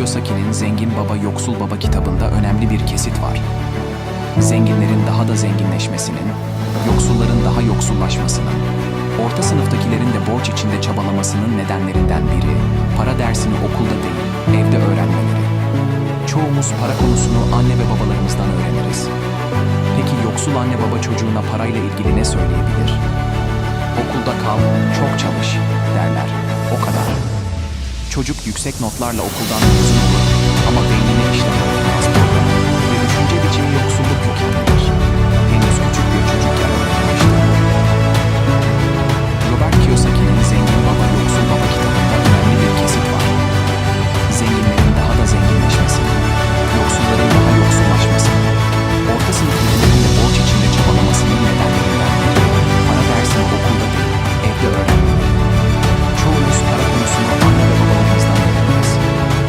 Kiyosaki'nin Zengin Baba Yoksul Baba kitabında önemli bir kesit var. Zenginlerin daha da zenginleşmesinin, yoksulların daha yoksullaşmasının, orta sınıftakilerin de borç içinde çabalamasının nedenlerinden biri, para dersini okulda değil, evde öğrenmeleri. Çoğumuz para konusunu anne ve babalarımızdan öğreniriz. Peki yoksul anne baba çocuğuna parayla ilgili ne söyleyebilir? Okulda kal, çok çalış. Çocuk yüksek notlarla okuldan mezun olur ama beynini işlemeye